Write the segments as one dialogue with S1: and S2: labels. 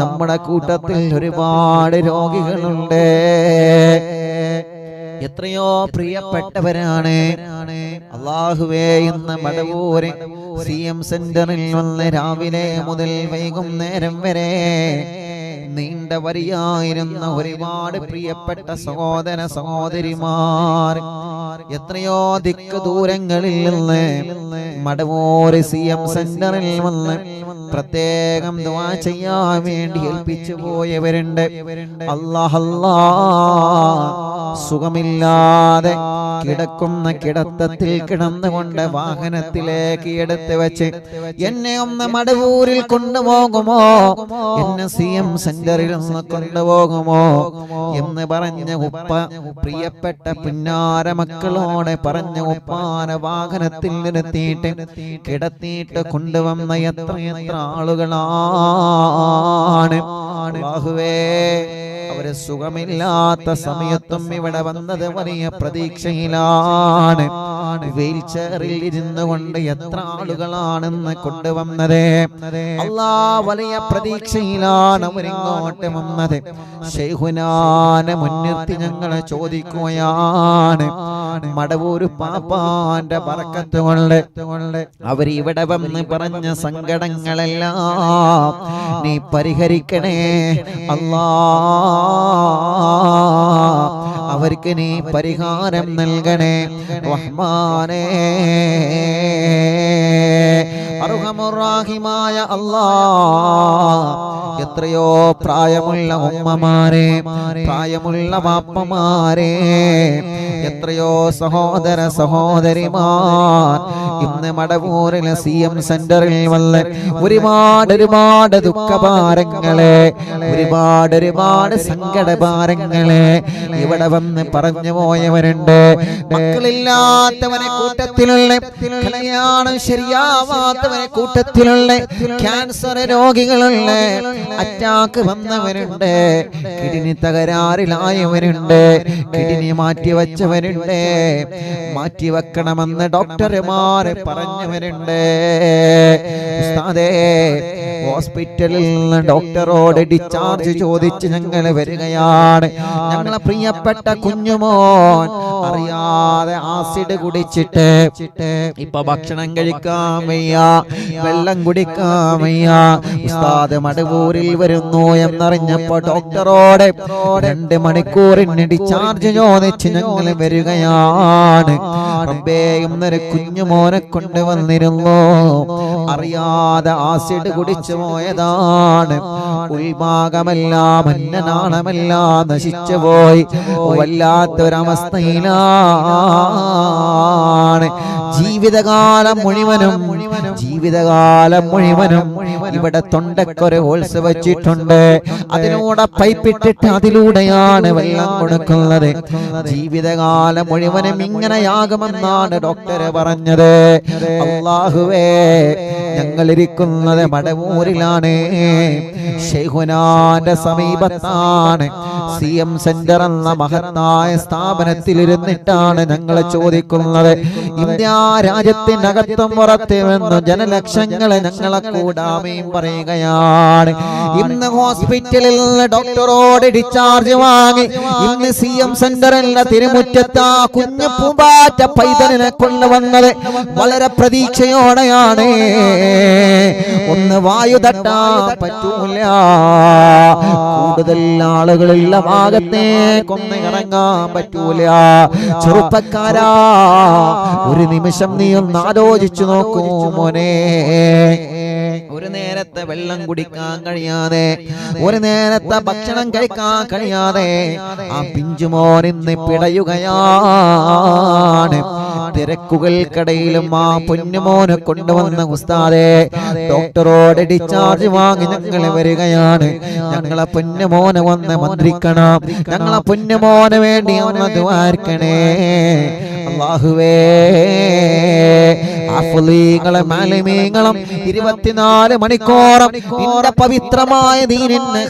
S1: നമ്മുടെ കൂട്ടത്തിൽ ഒരുപാട് രോഗികളുണ്ട്. എത്രയോ പ്രിയപ്പെട്ടവരാണ്. അള്ളാഹുവേ ഇന്ന് മടവൂര് സി എം സെന്ററിൽ വന്ന് രാവിലെ മുതൽ വൈകുന്നേരം വരെ നീണ്ട വരിയായിരുന്ന ഒരുപാട് പ്രിയപ്പെട്ട സഹോദര സഹോദരിമാർ എത്രയോ ദിക്ക് ദൂരങ്ങളിൽ നിന്ന് മടവൂര് സി എം സെന്ററിൽ വന്ന് പ്രത്യേകം ചെയ്യാൻ വേണ്ടി ഏൽപ്പിച്ചു പോയവരുണ്ട്. അല്ലാഹല്ലാ സുഖമില്ലാതെ കിടക്കുന്ന കിടത്തത്തിൽ കിടന്നുകൊണ്ട് വാഹനത്തിലേക്ക് എടുത്തു വെച്ച് എന്നെ ഒന്ന് മടവൂരിൽ കൊണ്ടുപോകുമോ? എന്നെ സി എം ഒന്ന് കൊണ്ടുപോകുമോ എന്ന് പറഞ്ഞ ഉപ്പ പ്രിയപ്പെട്ട പിന്നാര മക്കളോടെ പറഞ്ഞ ഉപ്പാന വാഹനത്തിൽ നിർത്തിയിട്ട് കിടത്തിയിട്ട് കൊണ്ടുവന്ന എത്ര എത്ര ആളുകളാണ്? അല്ലാഹുവേ അവർ സുഖമില്ലാത്ത സമയത്തും ഇവിടെ വന്നത് വലിയ പ്രതീക്ഷയിലാണ്. വീൽ ചെയറിൽ ഇരുന്നു കൊണ്ട് എത്ര ആളുകളാണെന്ന് കൊണ്ടുവന്നത്. അല്ലാ വലിയ പ്രതീക്ഷയിലാണ് അവരിങ്ങോട്ട് വന്നത്. ശൈഹുനാനെ മുൻനിർത്തി ഞങ്ങളെ ചോദിക്കുകയാണ്. മടവൂര് പാപ്പാന്റെ പറക്കത്ത് കൊണ്ട് ഇവിടെ വന്ന് പറഞ്ഞ സങ്കടങ്ങളെല്ലാം നീ പരിഹരിക്കണേ. അല്ലാ. അവർക്ക് നീ പരിഹാരം നൽകണേ. റഹ്മാനേ. അർഹമുറാഹിമായ അല്ലാ എത്രയോ പ്രായമുള്ള ഉമ്മമാരെ പ്രായമുള്ള വാപ്പമാരെ എത്രയോ സഹോദര സഹോദരിമാർ. ഇന്ന് മടവൂരിലെ സി എം സെന്ററിൽ വന്ന് ഒരുപാട് ഒരുപാട് ദുഃഖഭാരങ്ങളെ ഒരുപാട് ഒരുപാട് സങ്കടഭാരങ്ങളെ ഇവിടെ വന്ന് പറഞ്ഞു പോയവരുണ്ട്. മക്കളില്ലാത്തവനെ കൂട്ടത്തിലുള്ള കല്യാണം ശരിയാവാത്തവനെ കൂട്ടത്തിലുള്ള ക്യാൻസർ രോഗികളുള്ള അറ്റാക്ക് വന്നവരുണ്ട്. കിഡ്നി തകരാറിലായവരുണ്ട്. കിഡ്നി മാറ്റി വെച്ചവരുണ്ട് മാറ്റി വെക്കണമെന്ന് ഡോക്ടർമാർ പറഞ്ഞവരുണ്ട് ഹോസ്പിറ്റലിൽ നിന്ന് ഡോക്ടറോട് ഡിസ്ചാർജ് ചോദിച്ച് ഞങ്ങൾ വരികയാണ്. ഞങ്ങളെ പ്രിയപ്പെട്ട കുഞ്ഞുമോൻ അറിയാതെ ആസിഡ് കുടിച്ചിട്ട് ഇപ്പൊ ഭക്ഷണം കഴിക്കാൻ വയ്യ. വെള്ളം കുടിക്കാൻ ഉസ്താദ് മടവൂരിൽ വരുന്നു എന്നറിഞ്ഞപ്പോ ഡോക്ടറോടെ രണ്ട് മണിക്കൂറിന് ഡിസ്ചാർജ് ചോദിച്ച് ഞങ്ങൾ വരികയാണ്. ഇന്നൊരു കുഞ്ഞുമോനെ കൊണ്ടുവന്നിരുന്നു അറിയാതെ ആസിഡ് കുടിച്ചു പോയതാണ്. ഉൾഭാഗമെല്ലാം അന്നനാളമെല്ലാം നശിച്ചു പോയി. വല്ലാത്തൊരവസ്ഥയിലാണ്. ജീവിതകാലം മുഴുവനും ജീവിതകാലം മുഴുവനും ഇവിടെ തൊണ്ടക്കൊരു ഹോൾസ് വെച്ചിട്ടുണ്ട്. അതിലൂടെ പൈപ്പിട്ടിട്ട് അതിലൂടെയാണ് വെള്ളം കൊടുക്കുന്നത്. ജീവിതകാലം മുഴുവനും ഇങ്ങനെയാകുമെന്നാണ് ഡോക്ടർ പറഞ്ഞത്. അള്ളാഹുവേ ഞങ്ങൾ ഇരിക്കുന്നത് മടവൂരിലാണ്. ഷെയ്ഖുനാന്റെ സമീപത്താണ്. സി എം സെന്റർ എന്ന മഹത്തായ സ്ഥാപനത്തിൽ ഇരുന്നിട്ടാണ് ഞങ്ങൾ ചോദിക്കുന്നത്. ഇന്ത്യ രാജ്യത്തിനകത്തും പുറത്തു നിന്ന് ജനലക്ഷങ്ങളെ ഞങ്ങളെ കൂടാമയും പറയുകയാണ്. ഇന്ന് ഹോസ്പിറ്റലിൽ ഡോക്ടറോട് ഡിസ്ചാർജ് വാങ്ങി. ഇന്ന് സി എം സെന്ററിലെ തിരുമുറ്റത്ത് കുഞ്ഞു പൂമ്പാറ്റ പൈതലിനെ കൊണ്ടുവന്നത് വളരെ പ്രതീക്ഷയോടെയാണ്. ഒന്ന് വായു തട്ടാ പറ്റൂല. കൂടുതൽ ആളുകളുള്ള ഭാഗത്തേക്കൊന്ന് ഇറങ്ങാൻ പറ്റൂല. ചെറുപ്പക്കാരാ ഒരു നിമിഷം നീ ഒന്ന് ആലോചിച്ചു നോക്കൂ മോനെ. ഒരു നേരത്തെ വെള്ളം കുടിക്കാൻ കഴിയാതെ ഒരു നേരത്തെ ഭക്ഷണം കഴിക്കാൻ കഴിയാതെ ആ പിഞ്ചുമോൻ ഇന്ന് പിടയുകയാണ്. തിരക്കുകൾക്കിടയിലും ആ പൊന്നുമോനെ കൊണ്ടുവന്ന ഉസ്താദെ ഡോക്ടറോട് ഡിസ്ചാർജ് വാങ്ങി ഞങ്ങൾ വരികയാണ്. ഞങ്ങളെ പൊന്നുമോനെ വന്ന് മന്ത്രിക്കണം. ഞങ്ങളെ പൊന്നുമോനെ വേണ്ടി ഒന്ന് ദ്വാർക്കണേ അള്ളാഹുവേ. അഫ്ലീങ്ങളും മാലിമീങ്ങളും ഇരുപത്തിനാല് മണിക്കൂറും നിന്റെ പവിത്രമായ ദീനിന്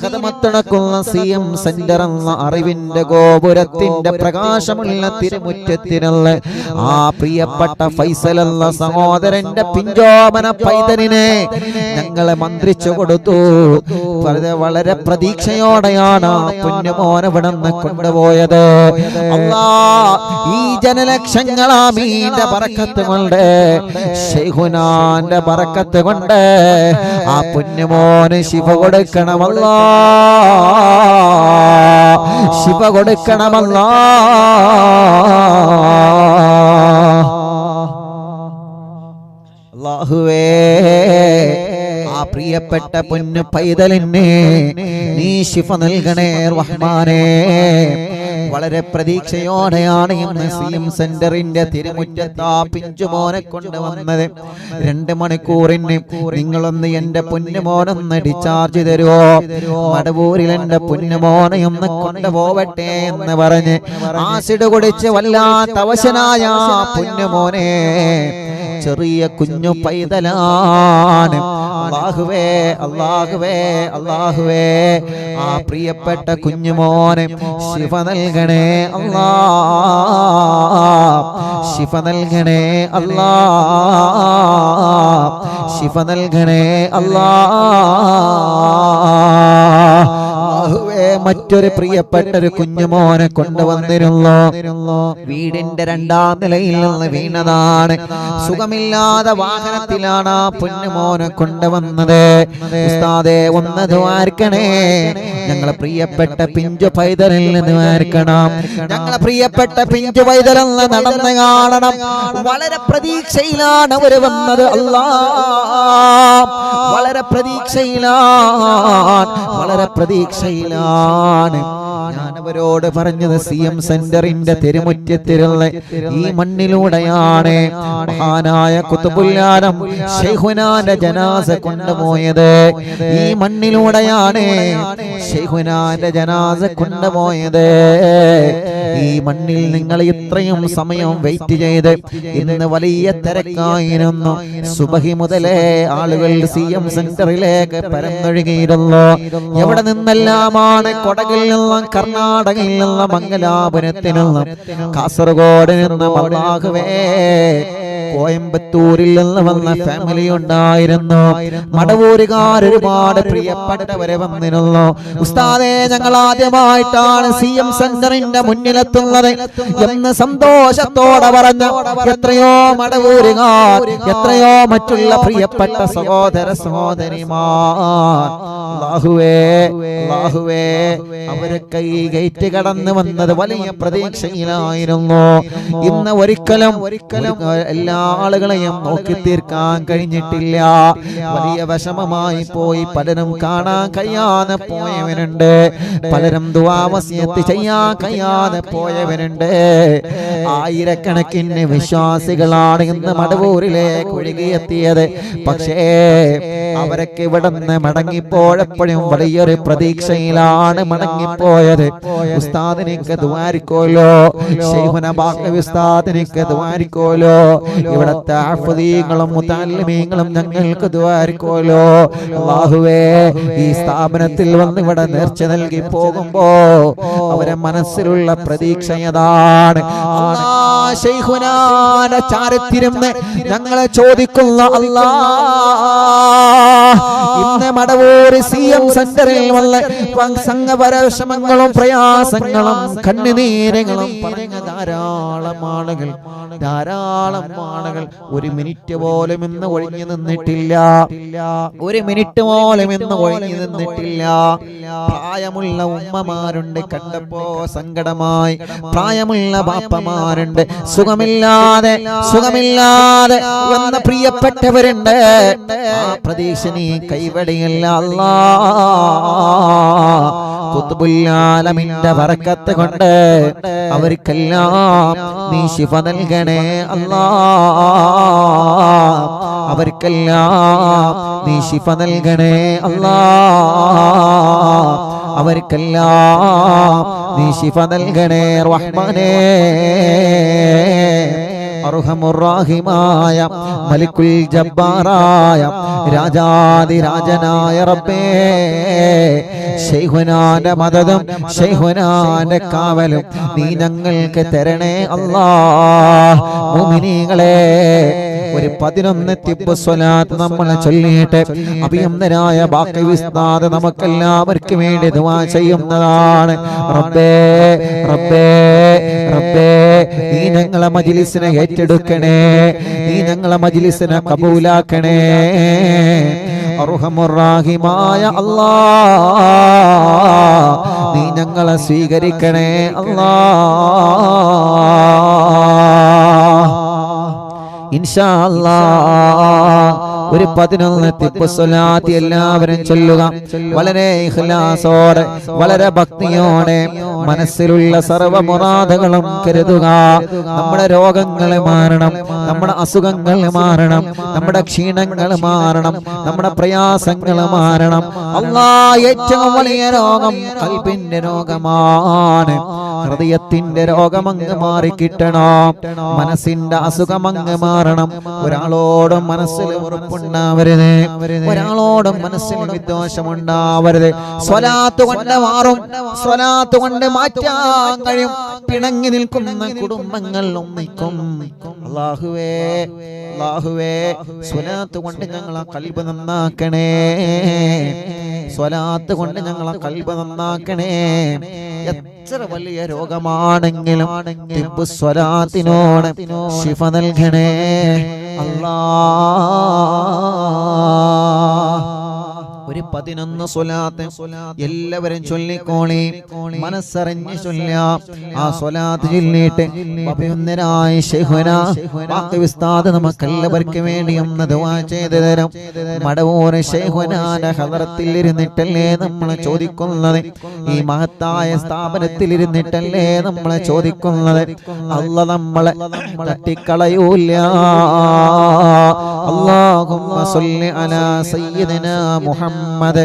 S1: സി എം സെന്റർ എന്ന അറിവിന്റെ ഗോപുരത്തിന്റെ പ്രകാശമുള്ള തിരുമുറ്റത്തിനുള്ള ആ പ്രിയപ്പെട്ട ഫൈസൽ എന്ന സഹോദരന്റെ പിഞ്ചോമന പൈതലിനെ ഞങ്ങളെ മന്ത്രിച്ചു കൊടുത്തു. വളരെ വളരെ പ്രതീക്ഷയോടെയാണ് പുണ്യമോനെ വിടന്ന് കൊണ്ടുപോയത്. അല്ലാ ഈ ജനലക്ഷങ്ങളാമീന്റെ പറക്കത്ത് കൊണ്ട് ശൈഹുനാന്റെ പറക്കത്ത് കൊണ്ട് ആ പുണ്യമോന് ശിവ കൊടുക്കണമല്ല. ശിവ കൊടുക്കണമല്ല. അല്ലാഹുവേ ആ പ്രിയപ്പെട്ട പൊന്നു പൈതലിനെ നീ ശിഫ നൽകണേ റഹ്മാനേ. വളരെ പ്രതീക്ഷയോടെയാണ് ഇന്ന് സി സെന്ററിന്റെ തിരുമുറ്റത്ത് ആ പിഞ്ചുമോനെ കൊണ്ടുവന്നത് രണ്ട് മണിക്കൂറിന് നിങ്ങളൊന്ന് എന്റെ പൊന്നുമോനൊന്ന് ഡിസ്ചാർജ് തരുമോ മടവൂരിൽ എന്റെ പൊന്നുമോനെ ഒന്ന് കൊണ്ടുപോവട്ടെ എന്ന് പറഞ്ഞ് ആസിഡ് കുടിച്ച് വല്ലാത്ത അവശനായ ആ പൊന്നുമോനെ ചെറിയ കുഞ്ഞു പൈതലാണ്. അള്ളാഹുവേ അള്ളാഹുവേ അള്ളാഹുവേ. ആ പ്രിയപ്പെട്ട കുഞ്ഞുമോനെ ശിവ നൽകണേ അള്ളാ. ശിവ നൽകണേ അല്ലാ ശിവ നൽകണേ അല്ലാ അല്ലാഹുവേ മറ്റൊരു പ്രിയപ്പെട്ട ഒരു കുഞ്ഞുമോനെ കൊണ്ടുവന്നിരുന്നു. വീടിന്റെ രണ്ടാം നിലയിൽ നിന്ന് വീണതാണ്. സുഖമില്ലാതെ വാഹനത്തിലാണ് ആ പൊന്നുമോനെ കൊണ്ടുവന്നത്. ഉസ്താദെ ഒന്ന് ദ്വാർക്കണേ ഞങ്ങളെ പ്രിയപ്പെട്ട പിഞ്ചു പൈതലിൽ നിന്ന് വാർക്കണം. ഞങ്ങളെ പ്രിയപ്പെട്ട പിഞ്ചു പൈതലെന്ന് നടന്ന് കാണണം. വളരെ പ്രതീക്ഷയിലാണ് അവർ വന്നത്. അല്ലാ വളരെ പ്രതീക്ഷയിലാണ് വളരെ പ്രതീക്ഷയിലാണ് ഞാൻ അവരോട് പറഞ്ഞത് സി എം സെന്ററിന്റെ തെരുമുറ്റത്തിലുള്ള ഈ മണ്ണിലൂടെയാണ് മഹാനായ കുത്തുപുല്ലാരം ജനാസ കൊണ്ടുപോയത്. ഈ മണ്ണിലൂടെയാണ് ഷെയ്ഖുനാന്റെ ജനാസ കൊണ്ടുപോയത്. ഈ മണ്ണിൽ നിങ്ങൾ ഇത്രയും സമയം വെയിറ്റ് ചെയ്ത് ഇന്ന് വലിയ തിരക്കായിരുന്നു. സുബഹി മുതലേ ആളുകൾ സി എം സെന്ററിലേക്ക് പരന്നൊഴുകിയിരുന്നു. എവിടെ നിന്നെല്ലാമാണ് കൊടകിൽ നിന്നും കർണാടകയിൽ നിന്നും മംഗലാപുരത്തിൽ കാസർഗോഡ് നിന്നും അള്ളാഹുവേ കോയമ്പത്തൂരിൽ നിന്ന് വന്ന ഫാമിലി ഉണ്ടായിരുന്നു. മടവൂരുകാർ ഒരുപാട് പ്രിയപ്പെട്ടവരെ വന്നിരുന്നു. ഉസ്താദെ ഞങ്ങൾ ആദ്യമായിട്ടാണ് സി എം സെന്ററിന്റെ മുന്നിലെത്തുന്നത് എന്ന് സന്തോഷത്തോടെ പറഞ്ഞ എത്രയോ മടവൂരുകാർ എത്രയോ മറ്റുള്ള പ്രിയപ്പെട്ട സഹോദര സഹോദരിമാർ. അവരൊക്കെ ഈ ഗേറ്റ് കടന്നു വന്നത് വലിയ പ്രതീക്ഷയിലായിരുന്നു. ഇന്ന് ഒരിക്കലും ഒരിക്കലും എല്ലാ ആളുകളെയും നോക്കി തീർക്കാൻ കഴിഞ്ഞിട്ടില്ല. വലിയ വിഷമമായി പോയി പലരും കാണാൻ കഴിയാതെ പോയവരുണ്ട്. പലരും ദുവാമസ്യത്ത് ചെയ്യാൻ കഴിയാതെ പോയവരുണ്ട്. ആയിരക്കണക്കിന് വിശ്വാസികളാണ് ഇന്ന് മടവൂരിലേക്ക് ഒഴുകിയെത്തിയത്. പക്ഷേ അവരൊക്കെ ഇവിടെ നിന്ന് മടങ്ങിപ്പോഴപ്പോഴും വലിയൊരു പ്രതീക്ഷയിലാണ് മടങ്ങിപ്പോയത്. ഉസ്താദിനിക്ക് ദ്വാരിക്കോലോ? ശൈഹുന ബാക്കി ഉസ്താദിനിക്ക് ദ്വാരിക്കോലോ? ഇവിടത്തെ ആഫദീങ്ങളും മുത്താലിമീങ്ങളും ഞങ്ങൾക്ക് ദ്വാരിക്കോലോ അള്ളാഹുവേ ഈ സ്ഥാപനത്തിൽ വന്ന് ഇവിടെ നേർച്ച നൽകി പോകുമ്പോ അവരെ മനസ്സിലുള്ള പ്രതീക്ഷ ഏതാണ്? ചാരത്തിരുന്ന് ഞങ്ങളെ ചോദിക്കുന്ന അല്ലാ ഇന്ന് മടവൂർ സി എം സെന്ററിൽ വന്ന് സംഘപരവിഷമങ്ങളും പ്രയാസങ്ങളും കണ്ണുനീരങ്ങളും പറഞ്ഞ ധാരാളം ആളുകൾ ധാരാളം ആളുകൾ ഒരു മിനിറ്റ് പോലും ഇന്ന് ഒഴിഞ്ഞു നിന്നിട്ടില്ല. ഒരു മിനിറ്റ് പോലും ഇന്ന് ഒഴിഞ്ഞു നിന്നിട്ടില്ല. പ്രായമുള്ള ഉമ്മമാരുണ്ട് കണ്ടപ്പോ സങ്കടമായി. പ്രായമുള്ള ബാപ്പമാരുണ്ട് സുഖമില്ലാതെ സുഖമില്ലാതെ വന്ന പ്രിയപ്പെട്ടവരുണ്ട്. ആ പ്രതീക്ഷ കൈവടിയല്ല അല്ലാ. കുത്തുബുല്ലാലമിന്റെ വറക്കത്ത് കൊണ്ട് അവർക്കെല്ലാം നീ ശിഫ നൽകണേ അല്ലാ. അവർക്കെല്ലാം നീ ശിഫ നൽകണേ അല്ലാ. അവർക്കെല്ലാം നീ ശിഫ നൽകണേ റഹ്മാനേ. അർഹമുറാഹിമായ മലിക്കുൽ ജബ്ബാറായ രാജാതിരാജനായ റബ്ബേ ശൈഹുനാന്റെ മതതും ശൈഹുനാന്റെ കാവലും നീ ഞങ്ങൾക്ക് തരണേ അല്ലാ മുഅ്മിനീങ്ങളെ ഒരു പതിനൊന്ന് തിബ് സ്വലാത്ത് നമ്മൾ ചൊല്ലിയിട്ട് അഭിയന്തരായ ബാക്കി വിസ്താദ് നമുക്കെല്ലാവർക്കും വേണ്ടി ദുവാ ചെയ്യുന്നതാണ്. റബ്ബേ റബ്ബേ റബ്ബേ നീ ഞങ്ങളെ മജിലിസിനെ ഏറ്റെടുക്കണേ നീ ഞങ്ങളെ മജിലിസിനെ കബൂലാക്കണേ. അർഹമുറാഹിമായ അല്ലാ നീ ഞങ്ങളെ സ്വീകരിക്കണേ അല്ലാ. ഇൻഷാ അല്ലാ. ഒരു പതിനൊന്ന് തിപ്പുസ്വലാത്തി എല്ലാവരും ചൊല്ലുക. വളരെ ഇഹ്ലാസോടെ വളരെ ഭക്തിയോടെ മനസ്സിലുള്ള സർവ മുറാദകളും കരുതുക. നമ്മുടെ രോഗങ്ങളെ മാറണം നമ്മുടെ അസുഖങ്ങൾ മാറണം നമ്മുടെ ക്ഷീണങ്ങൾ മാറണം നമ്മുടെ പ്രയാസങ്ങൾ മാറണം. അള്ളാ ഏറ്റവും വലിയ രോഗം കൽപ്പിന്റെ രോഗമാണ്. ഹൃദയത്തിന്റെ രോഗമങ്ങ് മാറിക്കിട്ടണം. മനസ്സിന്റെ അസുഖമങ്ങ് മാറണം. ഒരാളോടും മനസ്സിൽ ഉറപ്പുണ്ടാവരുത് ഒരാളോടും മനസ്സിൽ വിദ്വേഷമുണ്ടാവരുത്. സ്വലാത്ത് കൊണ്ട് മാറും. സ്വലാത്ത് കൊണ്ട് മാറ്റാൻ കഴിയും. പിണങ്ങി നിൽക്കുന്ന കുടുംബങ്ങൾ ഒന്നിക്കും. അള്ളാഹുവേ അള്ളാഹുവേ സ്വലാത്ത് കൊണ്ട് ഞങ്ങളെ കൽബ് നന്നാക്കണേ. സ്വലാത്ത് കൊണ്ട് ഞങ്ങളെ കൽബ് നന്നാക്കണേ. എത്ര വലിയ രോഗമാണെങ്കിലും സ്വലാത്തിനോട് ശിഫ നൽകണേ. الله ഒരു പതിനൊന്ന് സ്വലാത്ത് എല്ലാവരും ചൊല്ലിക്കോളി. മനസ്സറിഞ്ഞ് ചൊല്ലാം ആ സ്വലാത്ത് ചൊല്ലിയിട്ട് അഭിനന്ദനായ വിസ്താദ് നമുക്കെല്ലാവർക്കും വേണ്ടി ഒന്ന് ദുആ ചെയ്തു തരും. മടവൂർ ശൈഖുനാന്റെ ഹദറത്തിൽ ഇരുന്നിട്ടല്ലേ നമ്മൾ ചോദിക്കുന്നത്? ഈ മഹത്തായ സ്ഥാപനത്തിൽ ഇരുന്നിട്ടല്ലേ നമ്മളെ ചോദിക്കുന്നത്? അല്ല നമ്മളെ തട്ടിക്കളയൂല. അല്ലാഹുമ്മ സല്ലി അലാ സയ്യിദിനാ മുഹമ്മദ്.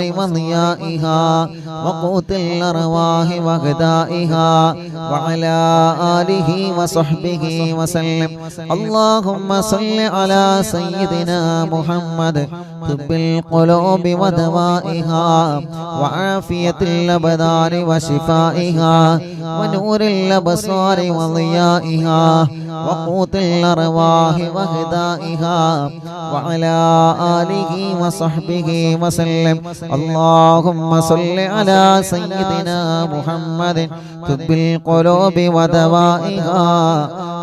S1: وضيائها وقوت الأرواح وغذائها وعلى آله وصحبه وسلم. اللهم صل على سيدنا محمد. طب القلوب ودوائها وعافية الأبدان وشفائها ونور الأبصار وضيائها وقوت الأرواح وغذائها وعلى آله وصحبه وسلم اللهم صل على سيدنا محمد طب القلوب ودوائها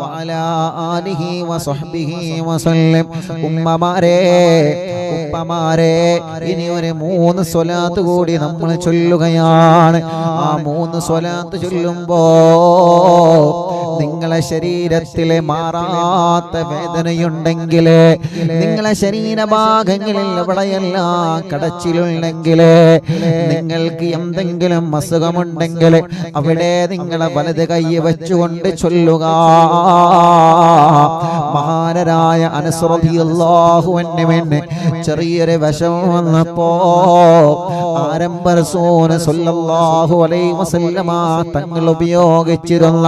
S1: وعلى آله وصحبه وسلم ഉമ്മമാരെ ഉപ്പമാരെ ഇനി ഒരു മൂന്ന് സ്വലാത്ത് കൂടി നമ്മൾ ചൊല്ലുകയാണ് ആ മൂന്ന് സ്വലാത്ത് ചൊല്ലുമ്പോ നിങ്ങളെ ശരീരത്തിലെ മാറാത്ത വേദനയുണ്ടെങ്കിൽ നിങ്ങളെ ശരീരഭാഗങ്ങളിൽ എവിടെയെല്ലാം കടച്ചിലുണ്ടെങ്കിൽ നിങ്ങൾക്ക് എന്തെങ്കിലും അസുഖമുണ്ടെങ്കിൽ അവിടെ നിങ്ങളെ വലത് കൈ വെച്ചുകൊണ്ട് ചൊല്ലുക മഹാനരായ അനുസൃതിയല്ലാഹുവന്നെ ചെറിയൊരു വശം വന്നപ്പോ ആരംഭ റസൂൽ സ്വല്ലല്ലാഹു അലൈഹി വസല്ലമ തങ്ങൾ ഉപയോഗിച്ചിരുന്ന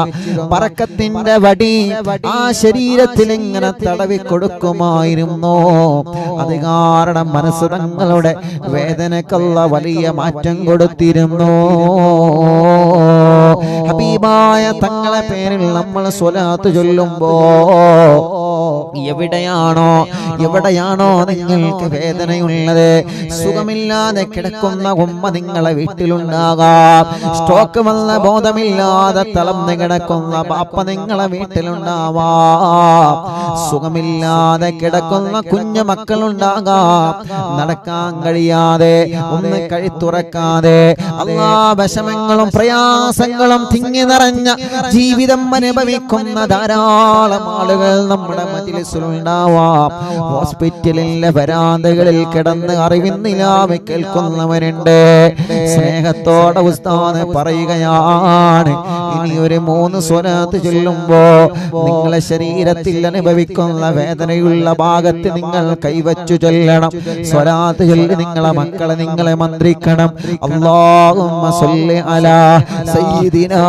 S1: പറക്കത്തിന്റെ വടി ആ ശരീരത്തിൽ ഇങ്ങനെ തടവി കൊടുക്കുമായിരുന്നു. അത് കാരണം മനസ്സ് തങ്ങളുടെ വേദനക്കുള്ള വലിയ മാറ്റം കൊടുത്തിരുന്നു. ഹബീബായ തങ്ങളെ പേരിൽ നമ്മൾ സ്വലാത്ത് ചൊല്ലുമ്പോ എവിടെയാണോ എവിടെയാണോ നിങ്ങൾക്ക് വേദനയുള്ളത്? സുഖമില്ലാതെ കിടക്കുന്ന ഉമ്മ നിങ്ങളെ വീട്ടിലുണ്ടാകാം. സ്റ്റോക്ക് വന്ന ബോധമില്ലാതെ തളം കിടക്കുന്ന പാപ്പ നിങ്ങളെ വീട്ടിലുണ്ടാവാം സുഖമില്ലാതെ കിടക്കുന്ന കുഞ്ഞു മക്കളുണ്ടാകാം. നടക്കാൻ കഴിയാതെ ഒന്ന് കഴുത്തുറക്കാതെ എല്ലാ വിഷമങ്ങളും പ്രയാസങ്ങളും തിങ്ങി നിറഞ്ഞ ജീവിതം അനുഭവിക്കുന്ന ധാരാളം ആളുകൾ നമ്മുടെ മജിലിസിലുണ്ടാവാം ഹോസ്പിറ്റലിലെ വരാന്തകളിൽ കിടന്ന് അറിവിന്നിലാവ് കേൾക്കുന്നവരുണ്ട്. സ്നേഹത്തോടെ ഉസ്താദ് പറയുകയാണ് ഇനി ഒരു മൂന്ന് സ്വരത്ത് ചൊല്ലുമ്പോ നിങ്ങളെ ശരീരത്തിൽ അനുഭവിക്കുന്ന വേദനയുള്ള ഭാഗത്ത് നിങ്ങൾ കൈവച്ചു ചൊല്ലണം. സ്വരാത്ത് ചൊല്ലി നിങ്ങളെ മക്കളെ നിങ്ങളെ മന്ത്രിക്കണം. അല്ലാഹുമ്മ സല്ലി അലാ സയ്യിദിനാ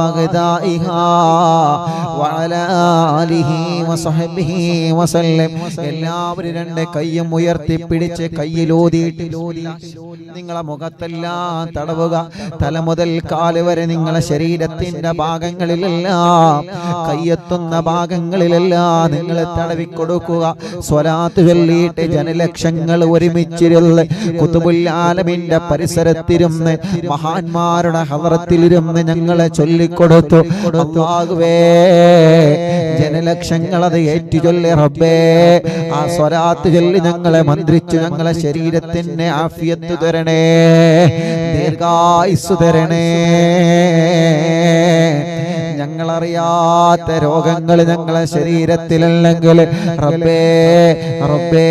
S1: وغذائها وعلى آله وصحبه وسلم എല്ലാവരും രണ്ട് കയ്യും ഉയർത്തി പിടിച്ച് കയ്യിലൂതിയിട്ട് നിങ്ങളെ മുഖത്തെല്ലാം തടവുക തല മുതൽ കാല് വരെ നിങ്ങളെ ശരീരത്തിന്റെ ഭാഗങ്ങളിലെല്ലാം കയ്യെത്തുന്ന ഭാഗങ്ങളിലെല്ലാം നിങ്ങൾ തടവി കൊടുക്കുക സ്വലാത്ത് ചൊല്ലിയിട്ട് ജനലക്ഷങ്ങൾ ഒരുമിച്ചിരുന്ന് കുത്തുബുല്ലാലമിന്റെ പരിസരത്തിരുന്ന് മഹാന്മാരുടെ ഹവറത്തിലിരുന്ന് ഞങ്ങളെ ചൊല്ലിക്കൊടുത്തു. അള്ളാഹുവേ ജനലക്ഷങ്ങൾ അത് ഏറ്റുചൊല്ലി റബ്ബേ. ആ സ്വരാത്ത് ചൊല്ലി ഞങ്ങളെ മന്ത്രിച്ചു ഞങ്ങളെ ശരീരത്തിന് ആഫിയത്ത് തരണേ. ദീർഘായുസ് തരണേ. ഞങ്ങളറിയാത്ത രോഗങ്ങൾ ഞങ്ങളെ ശരീരത്തിലല്ലെങ്കിൽ റബ്ബേ റബ്ബേ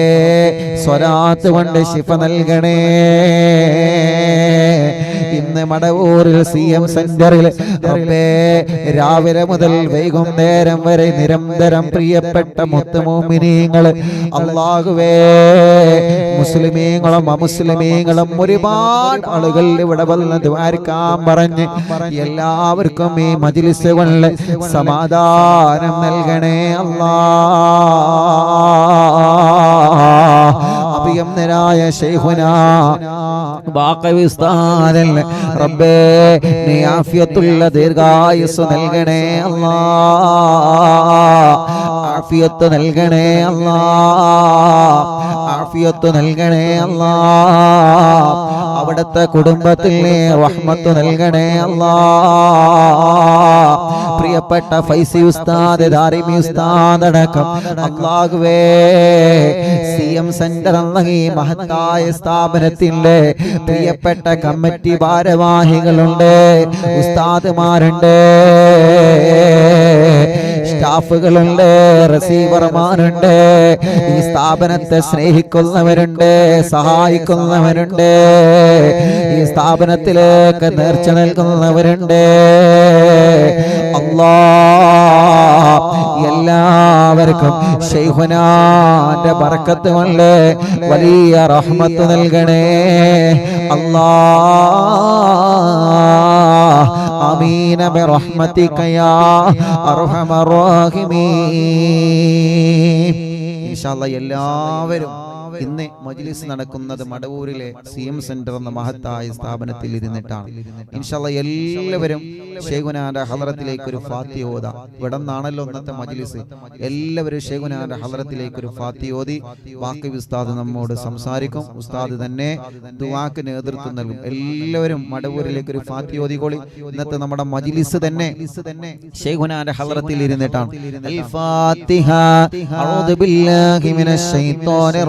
S1: സ്വരാത്ത് കൊണ്ട് ശിഫ നൽകണേ. ഇന്ന് മടവൂരിൽ സി എം സെന്ററിൽ രാവിലെ മുതൽ വൈകുന്നേരം വരെ നിരന്തരം പ്രിയപ്പെട്ട മുത്തുമോമിനീങ്ങൾ അള്ളാഹുവേ മുസ്ലിമീങ്ങളും അമുസ്ലിമീങ്ങളും ഒരുപാട് ആളുകൾ ഇവിടെ വന്ന് ദ്വാരിക്കാൻ പറഞ്ഞ് എല്ലാവർക്കും ഈ മജിലിസുകളിൽ സമാധാനം നൽകണേ അല്ലാ ശൈഖുന. ബാക്കവിസ്ഥാനൽ റബ്ബേ നീ ദീർഘായുസ് നൽകണേ അല്ലാ ആഫിയത്ത് നൽകണേ അല്ലാ. ആഫിയത്ത് നൽകണേ അല്ലാ. അവിടുത്തെ കുടുംബത്തിൽ നീ റഹ്മത്ത് നൽകണേ അല്ലാ. പ്രിയപ്പെട്ട ഫൈസി ഉസ്താദ് ദാരിമി ഉസ്താദ് അടക്കം അല്ലാഹുവേ സി എം സെന്റർ എന്ന ഈ മഹത്തായ സ്ഥാപനത്തിന്റെ പ്രിയപ്പെട്ട കമ്മിറ്റി ഭാരവാഹികളുണ്ട് ഉസ്താദുമാരുണ്ട്. സ്റ്റാഫുകളുണ്ട് റിസീവർമാരുണ്ട് ഈ സ്ഥാപനത്തെ സ്നേഹിക്കുന്നവരുണ്ട് സഹായിക്കുന്നവരുണ്ട് ഈ സ്ഥാപനത്തിലേക്ക് നേർച്ച നൽകുന്നവരുണ്ട്. എല്ലാവർക്കും ഷെയ്ഹുനാന്റെ ബർക്കത്ത് കൊണ്ട് വലിയ റഹ്മത്ത് നൽകണേ. അല്ലാ برحمتك يا യാ الراحمين റഹീമീൻ ഇൻഷാ الله എല്ലാവരും ഇന്ന് മജ്ലിസ് നടക്കുന്നത് മടവൂരിലെ സി എം സെന്റർ എന്ന മഹത്തായ സ്ഥാപനത്തിൽ ഇരുന്നിട്ടാണ്. ഇൻഷാല്ല എല്ലാവരും ഷേഖുനാന്റെ ഹലറത്തിലേക്ക് ഒരു ഫാത്തി ഓത. ഇവിടെ നിന്നാണല്ലോ ഇന്നത്തെ മജ്ലിസ്. എല്ലാവരും ഷേഖുനാന്റെ ഹലറത്തിലേക്ക് ഒരു ഫാത്തി ഓതി. ബാക്കി ഉസ്താദ് നമ്മോട് സംസാരിക്കും. ഉസ്താദ് തന്നെ ദുവാക്ക് നേതൃത്വം നൽകും. എല്ലാവരും മടവൂരിലേക്ക് ഒരു ഫാത്തി കോളി ഇന്നത്തെ നമ്മുടെ മജ്ലിസ് തന്നെ ഷേഖുനാന്റെ ഹലറത്തിൽ ഇരുന്നിട്ടാണ്. ഫാത്തിഹ അഊദു ബില്ലാഹി മിനശ് ശൈത്വാനിർ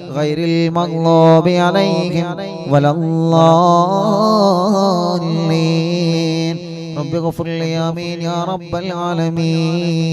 S1: غير المغضوب عليهم ولا الضالين. رب اغفر لي آمين يا رب العالمين.